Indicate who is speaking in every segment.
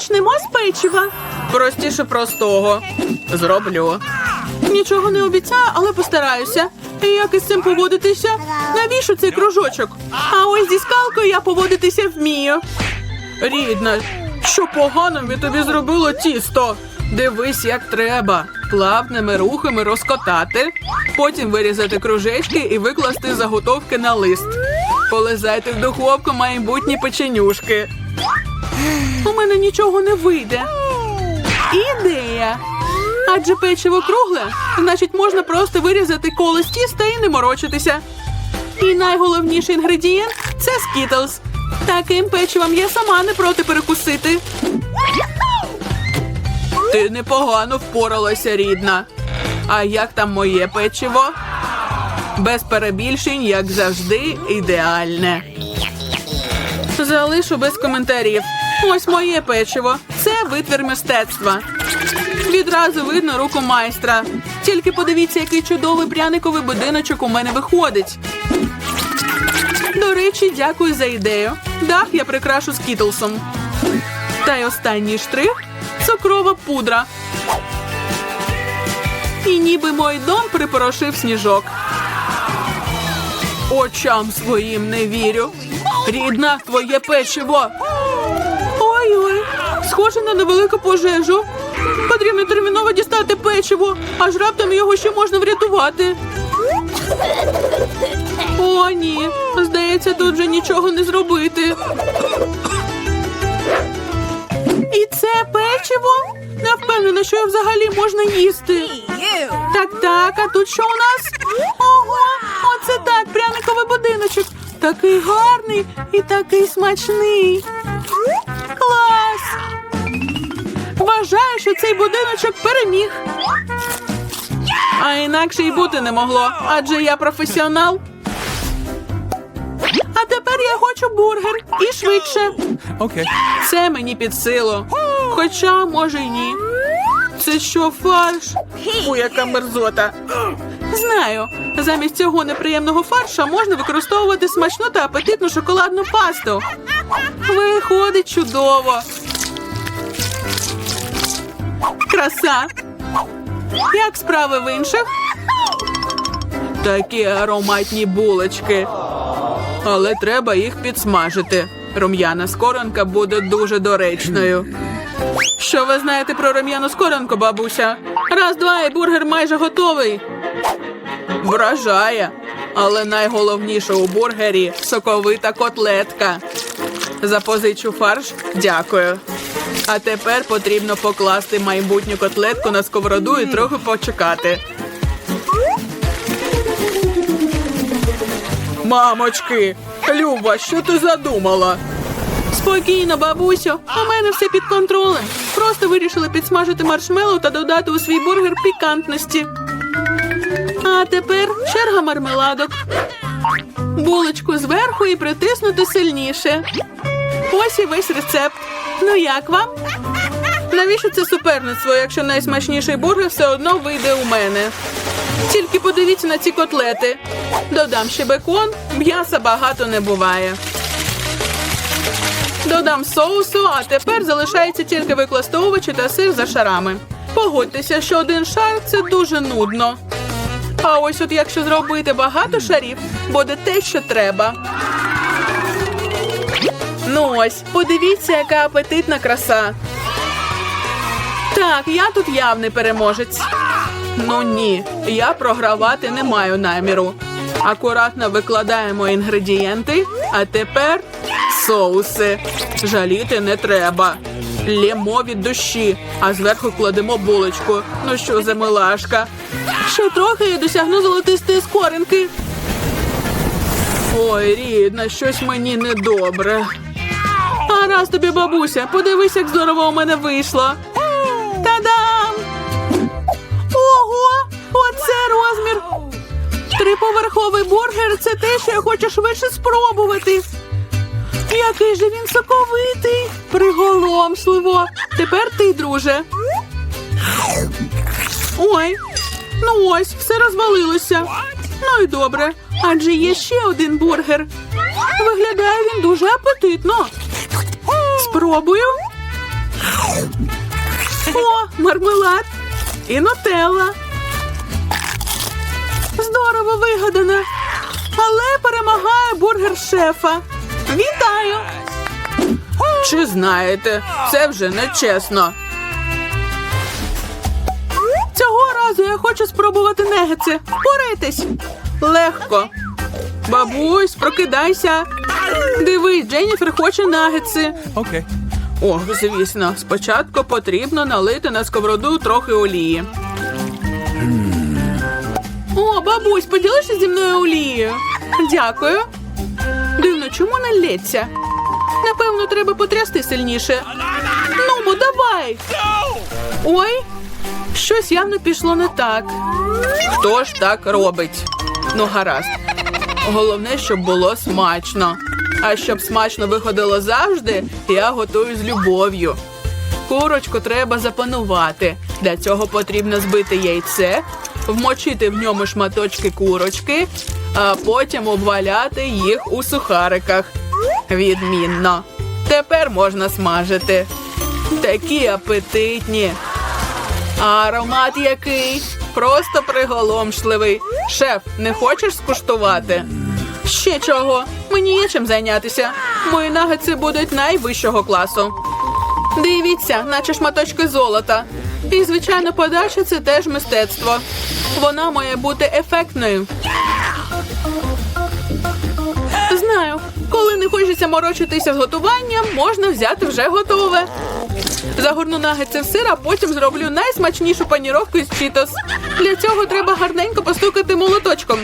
Speaker 1: Почнемо з печива. Простіше простого. Зроблю. Нічого не обіцяю, але постараюся. І як із цим поводитися? Навіщо цей кружочок? А ось зі скалкою я поводитися вмію. Рідна, що поганим від тобі зробило тісто? Дивись, як треба. Плавними рухами розкотати, потім вирізати кружечки і викласти заготовки на лист. Полизайте в духовку майбутні печенюшки. У мене нічого не вийде. Ідея. Адже печиво кругле, значить можна просто вирізати коло з тіста і не морочитися. І найголовніший інгредієнт це скітлз. Таким печивом я сама не проти перекусити. Ти непогано впоралася, рідна. А як там моє печиво? Без перебільшень, як завжди, ідеальне. Залишу без коментарів. Ось моє печиво. Це витвір мистецтва. Відразу видно руку майстра. Тільки подивіться, який чудовий пряниковий будиночок у мене виходить. До речі, дякую за ідею. Дах я прикрашу скітлсом. Та й останній штрих цукрова пудра. І ніби мой дом припорошив сніжок. Очам своїм не вірю. Рідна, твоє печиво. Схоже на невелику пожежу. Потрібно терміново дістати печиво, аж раптом його ще можна врятувати. О, ні. Здається, тут вже нічого не зробити. І це печиво? Не впевнена, що його взагалі можна їсти. Так, так, а тут що у нас? Ого, оце так, пряниковий будиночок. Такий гарний і такий смачний. Клас! Вважаю, що цей будиночок переміг. А інакше й бути не могло, адже я професіонал. А тепер я хочу бургер і швидше.
Speaker 2: Okay.
Speaker 1: Це мені під силу. Хоча, може, й ні. Це що, фарш? Фу, яка мерзота. Знаю, замість цього неприємного фарша можна використовувати смачну та апетитну шоколадну пасту. Виходить чудово. Краса. Як справи в інших? Такі ароматні булочки. Але треба їх підсмажити. Рум'яна скоронка буде дуже доречною. Що ви знаєте про рум'яну скоронку, бабуся? Раз, два, і бургер майже готовий. Вражає. Але найголовніше у бургері соковита котлетка. Запозичу фарш. Дякую. А тепер потрібно покласти майбутню котлетку на сковороду і трохи почекати. Мамочки, Люба, що ти задумала? Спокійно, бабусю, у мене все під контролем. Просто вирішили підсмажити маршмеллоу та додати у свій бургер пікантності. А тепер черга мармеладок. Булочку зверху і притиснути сильніше. Ось і весь рецепт. Ну як вам? Навіщо це суперництво, якщо найсмачніший бургер все одно вийде у мене? Тільки подивіться на ці котлети. Додам ще бекон, м'яса багато не буває. Додам соусу, а тепер залишається тільки викласти овочі та сир за шарами. Погодьтеся, що один шар це дуже нудно. А ось от якщо зробити багато шарів, буде те, що треба. Ну ось, подивіться, яка апетитна краса. Так, я тут явний переможець. Ну ні, я програвати не маю наміру. Акуратно викладаємо інгредієнти, а тепер соуси. Жаліти не треба. Лємо від душі, а зверху кладемо булочку. Ну що за милашка? Ще трохи і досягну золотистої скоринки. Ой, рідна, щось мені недобре. А раз тобі, бабуся, подивись, як здорово у мене вийшло. Та-дам! Ого! Оце розмір! Триповерховий бургер це те, що я хочу швидше спробувати. Який же він соковитий! Приголомшливо! Тепер ти, друже. Ой, ну ось, все розвалилося. Ну і добре, адже є ще один бургер. Виглядає він дуже апетитно. Спробую. О, мармелад і нутелла. Здорово вигадано. Але перемагає бургер шефа. Вітаю! Чи знаєте, це вже не чесно. Цього разу я хочу спробувати негетси. Впорайтесь. Легко. Бабусь, прокидайся. Дивись, Дженніфер хоче нагетси.
Speaker 2: Okay.
Speaker 1: Ох, звісно, спочатку потрібно налити на сковороду трохи олії. О, бабусь, поділишся зі мною олією. Дякую. Дивно, чому не лється? Напевно, треба потрясти сильніше. Ну, давай. Ой, щось явно пішло не так. Хто ж так робить? Ну, гаразд. Головне, щоб було смачно. А щоб смачно виходило завжди, я готую з любов'ю. Курочку треба запанувати. Для цього потрібно збити яйце, вмочити в ньому шматочки курочки, а потім обваляти їх у сухариках. Відмінно. Тепер можна смажити. Такі апетитні. А аромат який? Просто приголомшливий. Шеф, не хочеш скуштувати? Ще чого? Мені є чим зайнятися. Мої нагетси будуть найвищого класу. Дивіться, наче шматочки золота. І, звичайно, подача це теж мистецтво. Вона має бути ефектною. Знаю, коли не хочеться морочитися з готуванням, можна взяти вже готове. Загорну нагетси в сир, а потім зроблю найсмачнішу паніровку із чітос. Для цього треба гарненько постукати молоточком.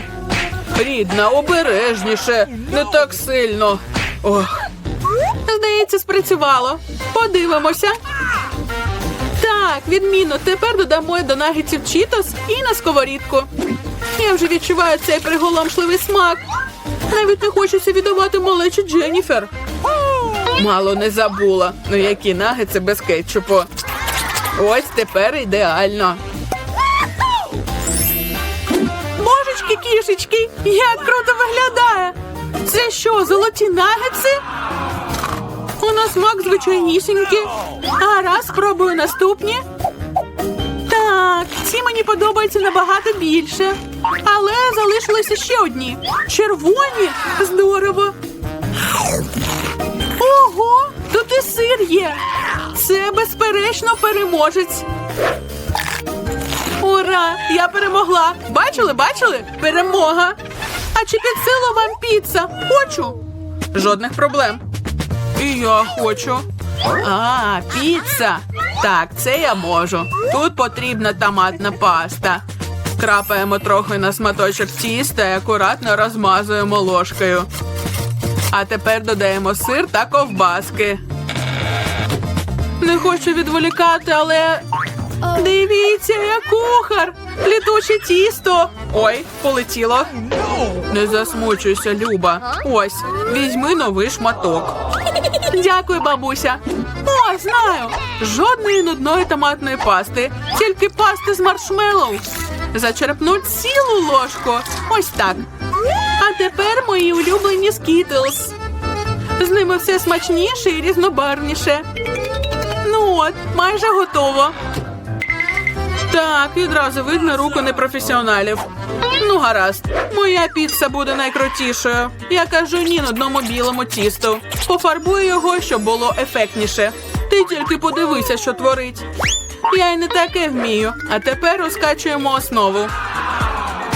Speaker 1: Рідна, обережніше, не так сильно. Ох. Здається, спрацювало. Подивимося. Так, відмінно. Тепер додамо до нагетсів чітос і на сковорідку. Я вже відчуваю цей приголомшливий смак. Навіть не хочеться віддавати малечі Дженніфер. Мало не забула. Ну які нагетси без кетчупу. Ось тепер ідеально. Божечки, кішечки, як круто виглядає. Це що, золоті нагетси? У нас смак звичайнісінький. А раз спробую наступні. Так, ці мені подобаються набагато більше. Але залишилися ще одні. Червоні. Здорово. Ого, тут і сир є. Це безперечно переможець. Ура! Я перемогла! Бачили, бачили? Перемога! А чи під силу вам піца? Хочу. Жодних проблем. І я хочу. А, піца. Так, це я можу. Тут потрібна томатна паста. Крапаємо трохи на сматочок тіста і акуратно розмазуємо ложкою. А тепер додаємо сир та ковбаски. Не хочу відволікати, але дивіться, я кухар. Літуче тісто. Ой, полетіло. Не засмучуйся, Люба. Ось, візьми новий шматок. Дякую, бабуся. О, знаю. Жодної нудної томатної пасти, тільки пасти з маршмеллоу. Зачерпнуть цілу ложку. Ось так. А тепер мої улюблені скітлз. З ними все смачніше і різнобарвніше. Ну от, майже готово. Так, відразу видно руку непрофесіоналів. Ну, гаразд, моя піца буде найкрутішою. Я кажу ні на одному білому тісту. Пофарбую його, щоб було ефектніше. Ти тільки подивися, що творить. Я й не таке вмію. А тепер розкачуємо основу.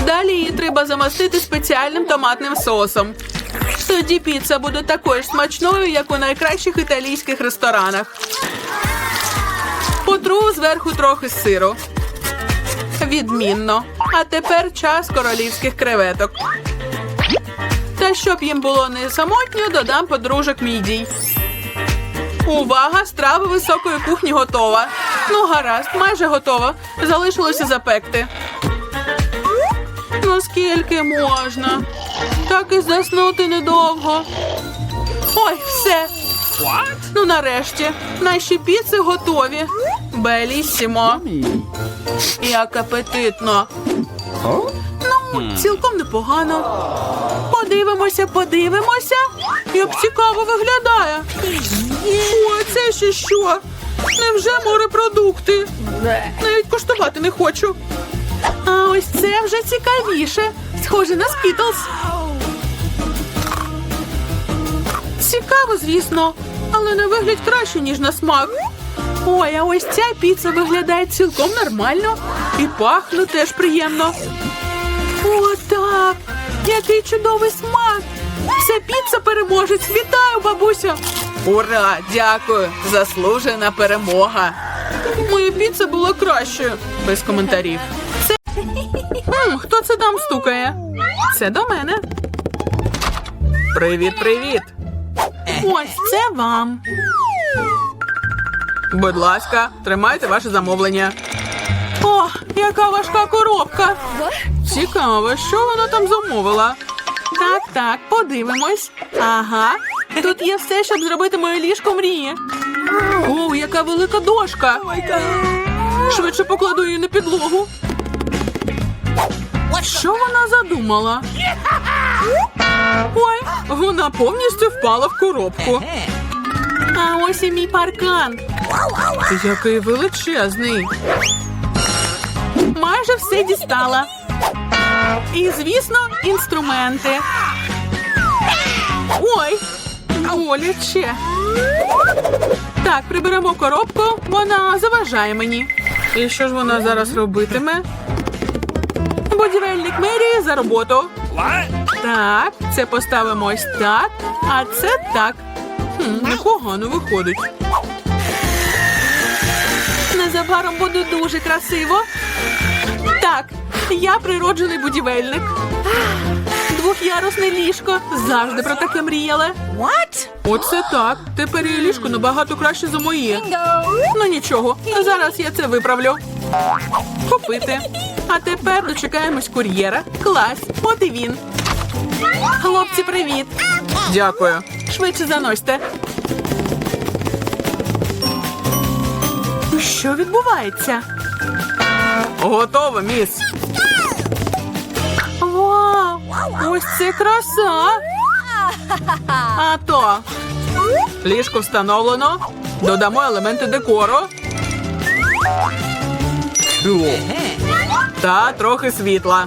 Speaker 1: Далі її треба замастити спеціальним томатним соусом. Тоді піца буде такою ж смачною, як у найкращих італійських ресторанах. Потру зверху трохи сиру. Відмінно. А тепер час королівських креветок. Та щоб їм було не самотньо, додам подружок мідій. Увага! Страва високої кухні готова. Ну, гаразд, майже готова. Залишилося запекти. Ну скільки можна? Так і заснути недовго. Ой, все. Ну, нарешті, наші піци готові. Белісімо. Як апетитно. Ну, цілком непогано. Подивимося, подивимося. Як цікаво виглядає. О, це ще що? Невже морепродукти? Навіть коштувати не хочу. А ось це вже цікавіше. Схоже на скітлс. Цікаво, звісно, але на вигляд краще, ніж на смак. Ой, а ось ця піца виглядає цілком нормально і пахне теж приємно. О, так! Який чудовий смак! Це піца переможець! Вітаю, бабуся! Ура! Дякую! Заслужена перемога! Моя піца була кращою, без коментарів. Це Хм, хто це там стукає? Це до мене. Привіт, привіт! Ось це вам. Будь ласка, тримайте ваше замовлення. О, яка важка коробка. Цікаво, що вона там замовила. Так, так, подивимось. Ага. Тут є все, щоб зробити моє ліжко мрії. О, яка велика дошка. Швидше покладу її на підлогу. Що вона задумала? Ой, вона повністю впала в коробку. А ось і мій паркан. Який величезний. Майже все дістала. І, звісно, інструменти. Ой, боляче. Так, приберемо коробку, вона заважає мені. І що ж вона зараз робитиме? Будівельник мерії за роботу. Так, це поставимо ось так, а це так. Хм, непогано виходить. Незабаром буде дуже красиво. Так, я природжений будівельник. Двох'ярусне ліжко. Завжди про таке мріяла.
Speaker 2: What?
Speaker 1: Оце так. Тепер її ліжко набагато краще за моє. Ну нічого, зараз я це виправлю. Купити. А тепер дочекаємось кур'єра. Клас, от і він. Хлопці, привіт. Дякую. Швидше заносьте. Що відбувається? Готово, міс. Вау! Ось це краса! А то ліжко встановлено. Додамо елементи декору. Та трохи світла.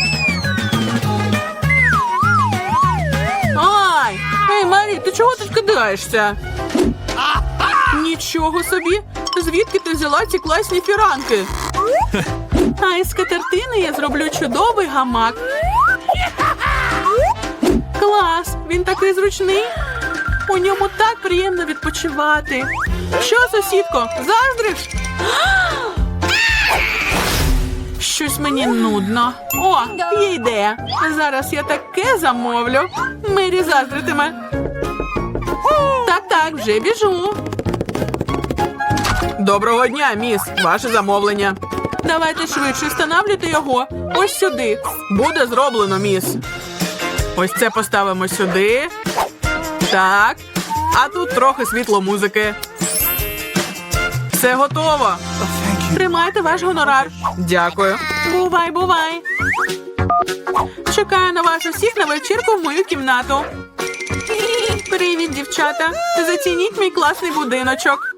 Speaker 1: Марі, ти чого тут кидаєшся? Нічого собі. Звідки ти взяла ці класні фіранки? А із скатертини я зроблю чудовий гамак. Клас! Він такий зручний. У ньому так приємно відпочивати. Що, сусідко, заздриш? Щось мені нудно. О, є ідея. Зараз я таке замовлю. Мері заздритиме. Так, вже біжу. Доброго дня, міс. Ваше замовлення. Давайте швидше встановлюйте його. Ось сюди. Буде зроблено, міс. Ось це поставимо сюди. Так. А тут трохи світло музики. Все готово. Тримайте ваш гонорар. Дякую. Бувай, бувай. Чекаю на вас усіх на вечірку в мою кімнату. Привіт, дівчата. Зацініть мій класний будиночок.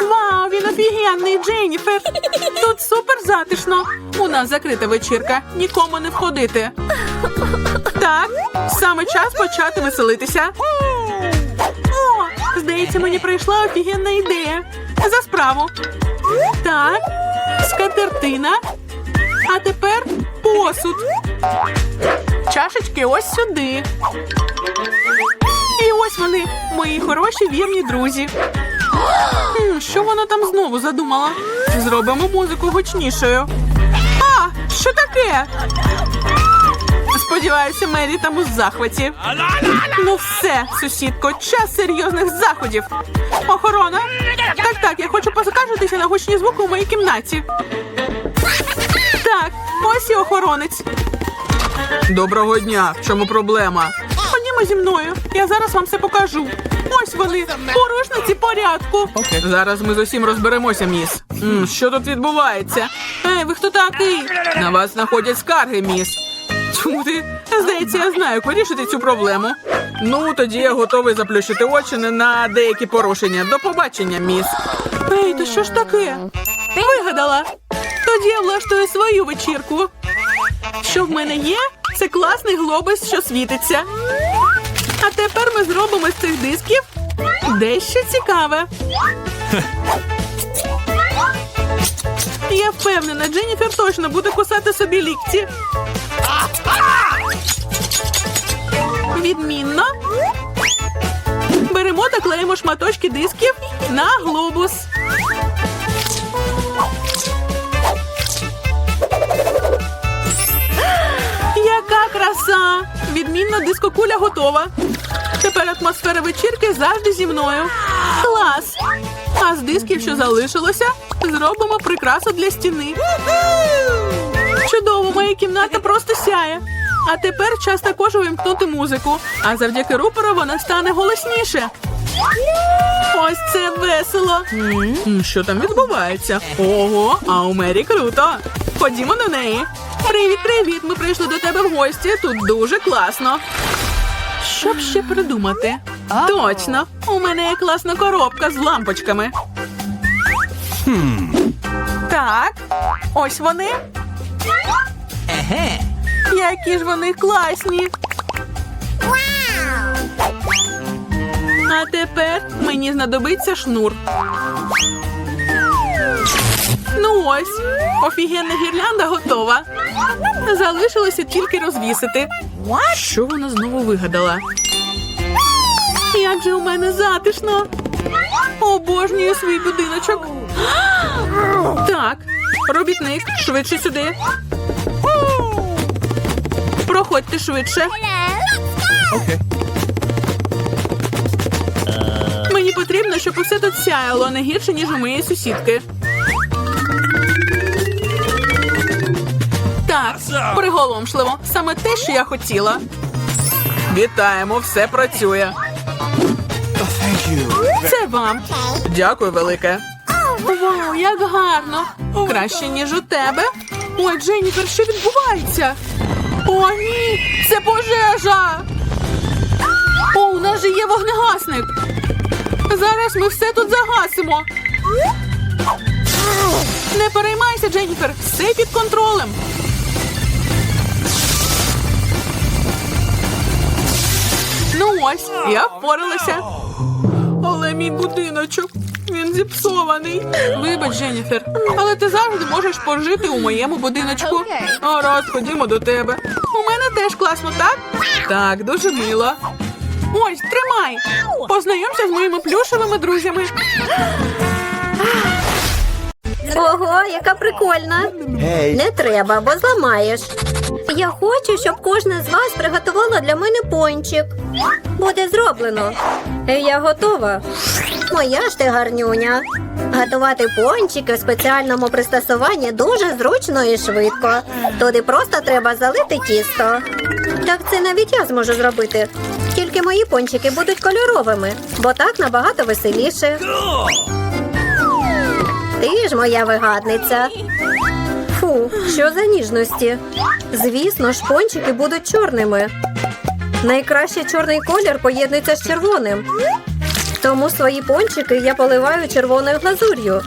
Speaker 1: Вау, він офігенний, Дженніфер. Тут супер затишно. У нас закрита вечірка. Нікому не входити. Так, саме час почати веселитися. О, здається, мені прийшла офігенна ідея. За справу. Так, скатертина. А тепер посуд. Чашечки ось сюди. Ось вони, мої хороші вірні друзі. Що вона там знову задумала? Зробимо музику гучнішою. А, що таке? Сподіваюся, Мері там у захваті. Ну все, сусідко, час серйозних заходів. Охорона. Так, так, я хочу поскаржитися на гучні звуки у моїй кімнаті. Так, ось і охоронець. Доброго дня. В чому проблема? Ходімо зі мною. Я зараз вам все покажу. Ось вони, порушниці порядку. Зараз ми з усім розберемося, міс. М, що тут відбувається? Ей, ви хто такий? На вас знаходять скарги, міс. Чому ти? Здається, я знаю, як вирішити цю проблему. Ну, тоді я готовий заплющити очі на деякі порушення. До побачення, міс. Ей, то що ж таке? Вигадала. Тоді я влаштую свою вечірку. Що в мене є? Це класний глобус, що світиться. А тепер ми зробимо з цих дисків дещо цікаве. Я впевнена, Дженніфер точно буде кусати собі лікті. Відмінно. Беремо та клеїмо шматочки дисків на глобус. Яка краса! Відмінна дискокуля готова. Тепер атмосфера вечірки завжди зі мною. Клас! А з дисків, що залишилося, зробимо прикрасу для стіни. Чудово, моя кімната просто сяє. А тепер час також увімкнути музику. А завдяки рупору вона стане голосніше. Ось це весело. Що там відбувається? Ого, а у Мері круто. Ходімо до неї. Привіт, привіт. Ми прийшли до тебе в гості. Тут дуже класно. Що б ще придумати? Точно, у мене є класна коробка з лампочками. Так, ось вони. Які ж вони класні. А тепер мені знадобиться шнур. Ну ось, офігенна гірлянда готова. Залишилося тільки розвісити. Що вона знову вигадала? Як же у мене затишно. Обожнюю свій будиночок. Так, робітник, швидше сюди. Проходьте швидше. Мені потрібно, щоб усе тут сяяло не гірше, ніж у моєї сусідки. Так, приголомшливо. Саме те, що я хотіла. Вітаємо, все працює. Це вам. Дякую, велике. Вау, як гарно! Краще, ніж у тебе. Ой, Дженніфер, що відбувається? О, ні! Це пожежа! О, у нас же є вогнегасник. Зараз ми все тут загасимо. Не переймайся, Дженніфер, все під контролем. Ось, я впоралася. Але мій будиночок, він зіпсований. Вибач, Дженніфер, але ти завжди можеш пожити у моєму будиночку. Гаразд, ходімо до тебе. У мене теж класно, так? Так, дуже мило. Ось, тримай. Познайомся з моїми плюшевими друзями.
Speaker 2: Ого, яка прикольна. Не треба, бо зламаєш. Я хочу, щоб кожна з вас приготувала для мене пончик. Буде зроблено. Я готова. Моя ж ти гарнюня. Готувати пончики в спеціальному пристосуванні дуже зручно і швидко. Туди просто треба залити тісто. Так це навіть я зможу зробити. Тільки мої пончики будуть кольоровими, бо так набагато веселіше. Ти ж моя вигадниця. Фу, що за ніжності? Звісно, ж, пончики будуть чорними. Найкраще чорний колір поєднується з червоним. Тому свої пончики я поливаю червоною глазур'ю.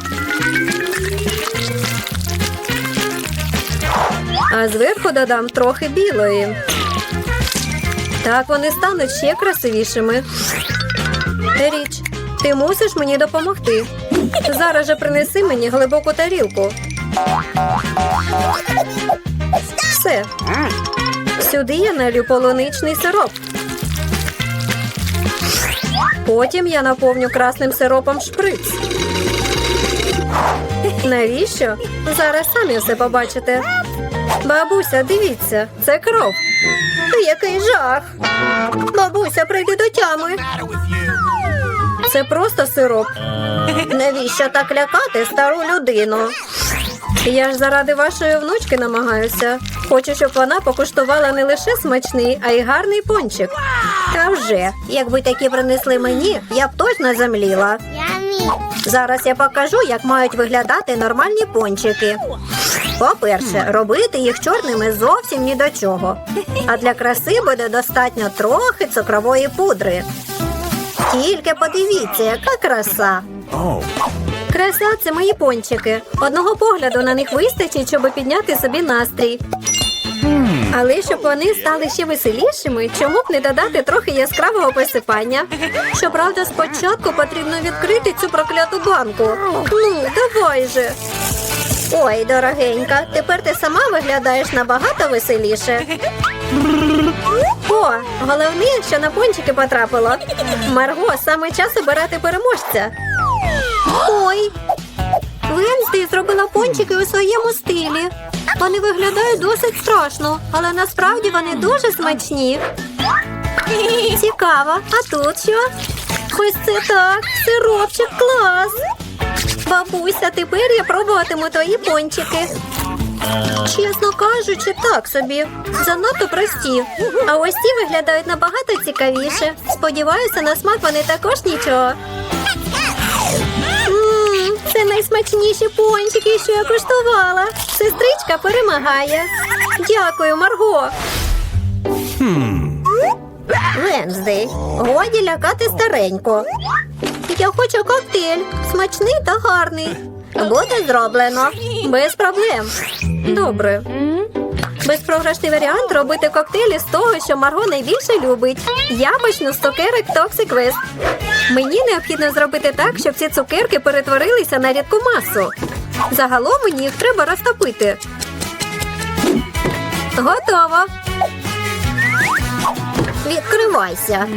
Speaker 2: А зверху додам трохи білої. Так вони стануть ще красивішими. Річ, ти мусиш мені допомогти. Зараз же принеси мені глибоку тарілку. Все. Сюди я налю полуничний сироп. Потім я наповню красним сиропом шприц. Навіщо? Зараз самі все побачите. Бабуся, дивіться, це кров. Який жах. Бабуся, прийди до тями. Це просто сироп. Навіщо так лякати стару людину? Я ж заради вашої внучки намагаюся. Хочу, щоб вона покуштувала не лише смачний, а й гарний пончик. Та вже, якби такі принесли мені, я б точно замліла. Зараз я покажу, як мають виглядати нормальні пончики. По-перше, робити їх чорними зовсім ні до чого. А для краси буде достатньо трохи цукрової пудри. Тільки подивіться, яка краса. Краса це мої пончики. Одного погляду на них вистачить, щоб підняти собі настрій. Але щоб вони стали ще веселішими, чому б не додати трохи яскравого посипання? Щоправда, спочатку потрібно відкрити цю прокляту банку. Ну, давай же. Ой, дорогенька, тепер ти сама виглядаєш набагато веселіше. О, головне, що на пончики потрапило. Марго, саме час обирати переможця. Ой, Венсті зробила пончики у своєму стилі. Вони виглядають досить страшно, але насправді вони дуже смачні. Цікаво, а тут що? Ось це так, сиропчик клас. Бабуся, тепер я пробуватиму твої пончики. Чесно кажучи, так собі. Занадто прості. А ось ці виглядають набагато цікавіше. Сподіваюся, на смак вони також нічого. Це найсмачніші пончики, що я куштувала. Сестричка перемагає. Дякую, Марго. Венздей, годі лякати старенько. Я хочу коктейль, смачний та гарний. Буде зроблено. Без проблем. Добре. Безпрограшний варіант робити коктейлі з того, що Марго найбільше любить. Я почну з цукерок Toxic West. Мені необхідно зробити так, щоб ці цукерки перетворилися на рідку масу. Загалом мені їх треба розтопити. Готово. Відкривайся.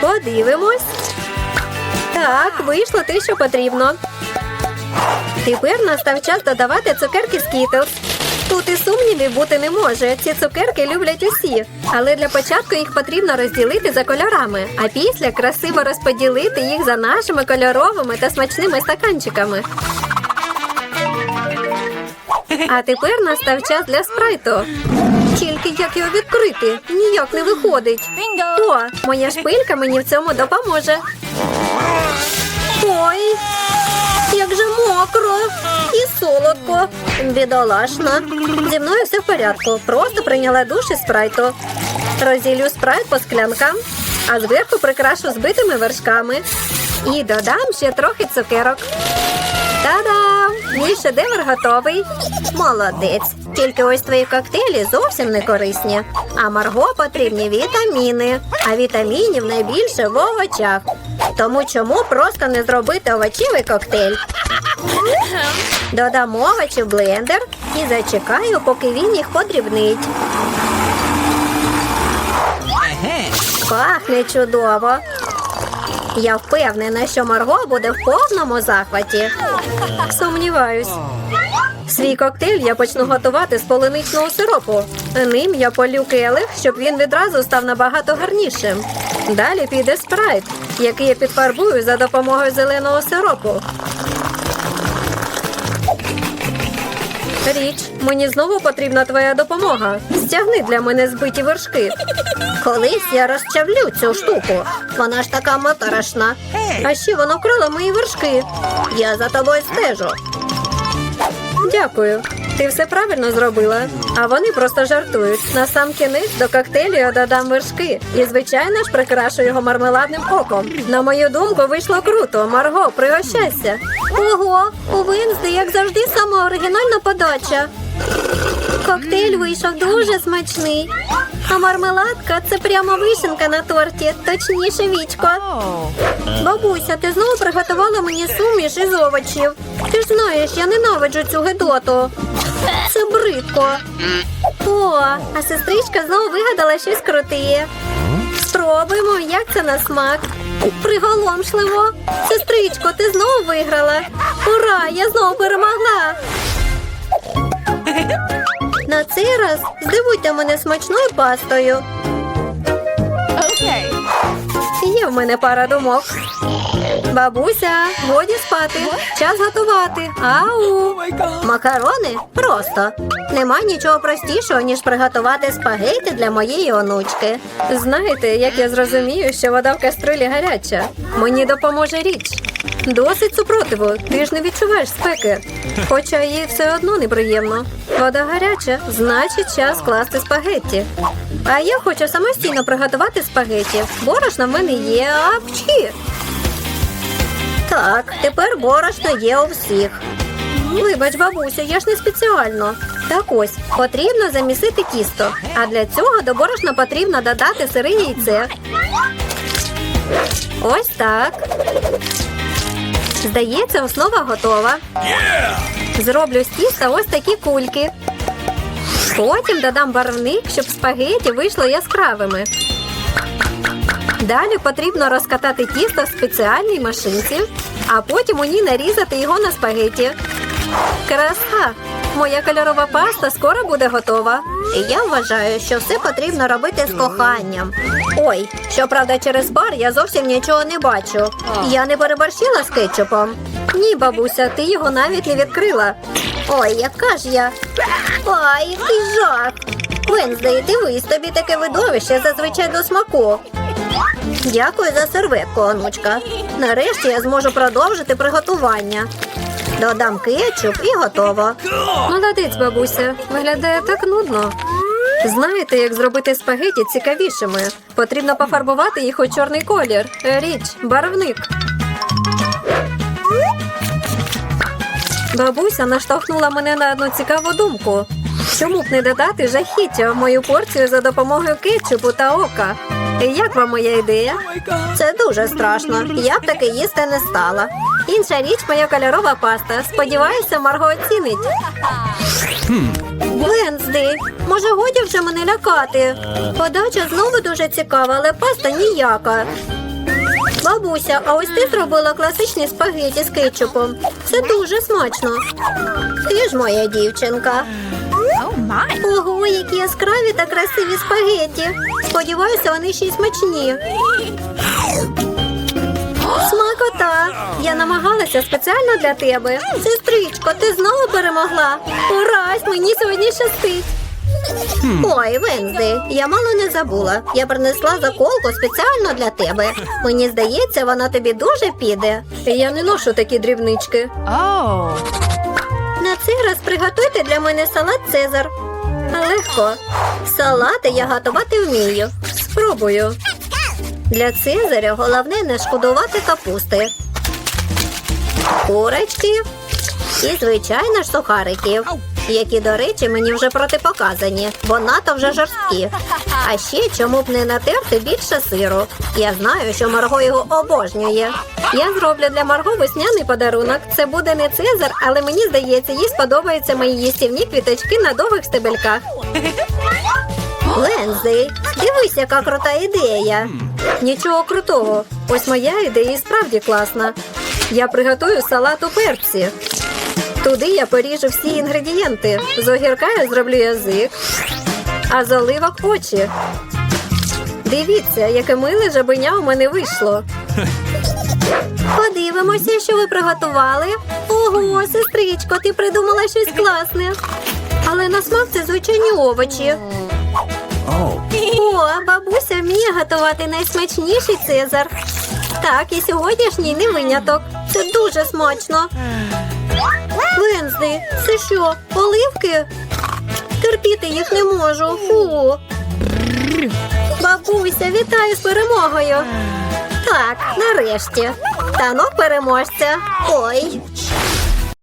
Speaker 2: Подивимось. Так, вийшло те, що потрібно. Тепер настав час додавати цукерки з Skittles. Тут і сумнівів бути не може. Ці цукерки люблять усі. Але для початку їх потрібно розділити за кольорами, а після красиво розподілити їх за нашими кольоровими та смачними стаканчиками. А тепер настав час для спрайту. Тільки як його відкрити? Ніяк не виходить. О, моя шпилька мені в цьому допоможе. Ой, як же солодко. Бідолашна. Зі мною все в порядку. Просто прийняла душ із спрайту. Розділю спрайт по склянкам, а зверху прикрашу збитими вершками. І додам ще трохи цукерок. Та-дам! Мій шедевр готовий. Молодець. Тільки ось твої коктейлі зовсім не корисні. А Марго потрібні вітаміни. А вітамінів найбільше в овочах. Тому чому просто не зробити овочевий коктейль? Додам овочі в блендер і зачекаю, поки він їх подрібнить. Пахне чудово. Я впевнена, що Марго буде в повному захваті. Сумніваюсь. Свій коктейль я почну готувати з полуничного сиропу. Ним я полю келих, щоб він відразу став набагато гарнішим. Далі піде спрайт, який я підфарбую за допомогою зеленого сиропу. Річ, мені знову потрібна твоя допомога. Стягни для мене збиті вершки. Колись я розчавлю цю штуку. Вона ж така моторошна. А ще вона вкрала мої вершки. Я за тобою стежу. Дякую. Ти все правильно зробила. А вони просто жартують. На сам кінець до коктейлю я додам вершки. І, звичайно ж, прикрашу його мармеладним оком. На мою думку, вийшло круто. Марго, пригощайся. Ого, у Винзди, як завжди, сама оригінальна подача. Коктейль вийшов дуже смачний. А мармеладка це прямо вишенка на торті, точніше вічко. Бабуся, ти знову приготувала мені суміш із овочів. Ти ж знаєш, я ненавиджу цю гидоту. Це бридко. О, а сестричка знову вигадала щось круте. Спробуємо, як це на смак. Приголомшливо. Сестричко, ти знову виграла. Ура! Я знову перемогла. На цей раз здивуйте мене смачною пастою. Є в мене пара думок. Бабуся, годі спати. Час готувати. Ау! Макарони? Просто. Нема нічого простішого, ніж приготувати спагеті для моєї онучки. Знаєте, як я зрозумію, що вода в каструлі гаряча. Мені допоможе річ. Досить супротиву, ти ж не відчуваєш спеки. Хоча їй все одно неприємно. Вода гаряча, значить час класти спагетті. А я хочу самостійно приготувати спагетті. Борошна в мене є, а пчхі. Так, тепер борошно є у всіх. Вибач, бабуся, я ж не спеціально. Так ось, потрібно замісити тісто. А для цього до борошна потрібно додати сире яйце. Ось так. Здається, основа готова. Зроблю з тіста ось такі кульки. Потім додам барвник, щоб спагеті вийшли яскравими. Далі потрібно розкатати тісто в спеціальній машинці, а потім у ній нарізати його на спагеті. Краса! Моя кольорова паста скоро буде готова. І я вважаю, що все потрібно робити з коханням. Ой, щоправда, через бар я зовсім нічого не бачу. Я не переборщила з кетчупом. Ні, бабуся, ти його навіть не відкрила. Ой, яка ж я. Ой, який жах. Венздей, дивись, тобі таке видовище зазвичай до смаку. Дякую за серветку, онучка. Нарешті я зможу продовжити приготування. Додам кетчуп і готово. Молодець, бабуся. Виглядає так нудно. Знаєте, як зробити спагеті цікавішими? Потрібно пофарбувати їх у чорний колір. Річ, барвник. Бабуся наштовхнула мене на одну цікаву думку. Чому б не додати жахіття в мою порцію за допомогою кетчупу та ока? Як вам моя ідея? Це дуже страшно. Я б таки їсти не стала. Інша річ моя кольорова паста. Сподіваюся, Марго оцінить. Венсди, може годі вже мене лякати. Подача знову дуже цікава, але паста ніяка. Бабуся, а ось ти зробила класичні спагеті з кетчупом. Це дуже смачно. Ти ж моя дівчинка. Ого, які яскраві та красиві спагеті. Сподіваюся, вони ще й смачні. Смакота! Я намагалася спеціально для тебе. Сестричко, ти знову перемогла. Урась, мені сьогодні щастить. Ой, Вензи, я мало не забула. Я принесла заколку спеціально для тебе. Мені здається, вона тобі дуже піде. Я не ношу такі дрібнички.
Speaker 3: Oh.
Speaker 2: На цей раз приготуйте для мене салат Цезар. Легко. Салати я готувати вмію. Спробую. Для Цезаря головне не шкодувати капусти. Курочки і, звичайно ж, сухариків, які, до речі, мені вже протипоказані, бо надто вже жорсткі. А ще чому б не натерти більше сиру. Я знаю, що Марго його обожнює. Я зроблю для Марго весняний подарунок. Це буде не Цезар, але мені здається, їй сподобаються мої їстівні квіточки на довгих стебельках. Лензи, дивись, яка крута ідея. Нічого крутого. Ось моя ідея справді класна. Я приготую салат у перці. Туди я поріжу всі інгредієнти. З огірка я зроблю язик, а з оливок очі. Дивіться, яке миле жабеня у мене вийшло. Подивимося, що ви приготували. Ого, сестричко, ти придумала щось класне. Але на смак це звичайні овочі. О, бабуся вміє готувати найсмачніший цезар. Так, і сьогоднішній не виняток. Це дуже смачно. Вензди, це що, оливки? Терпіти їх не можу. Фу. Бабуся, вітаю з перемогою. Так, нарешті. Танок переможця. Ой,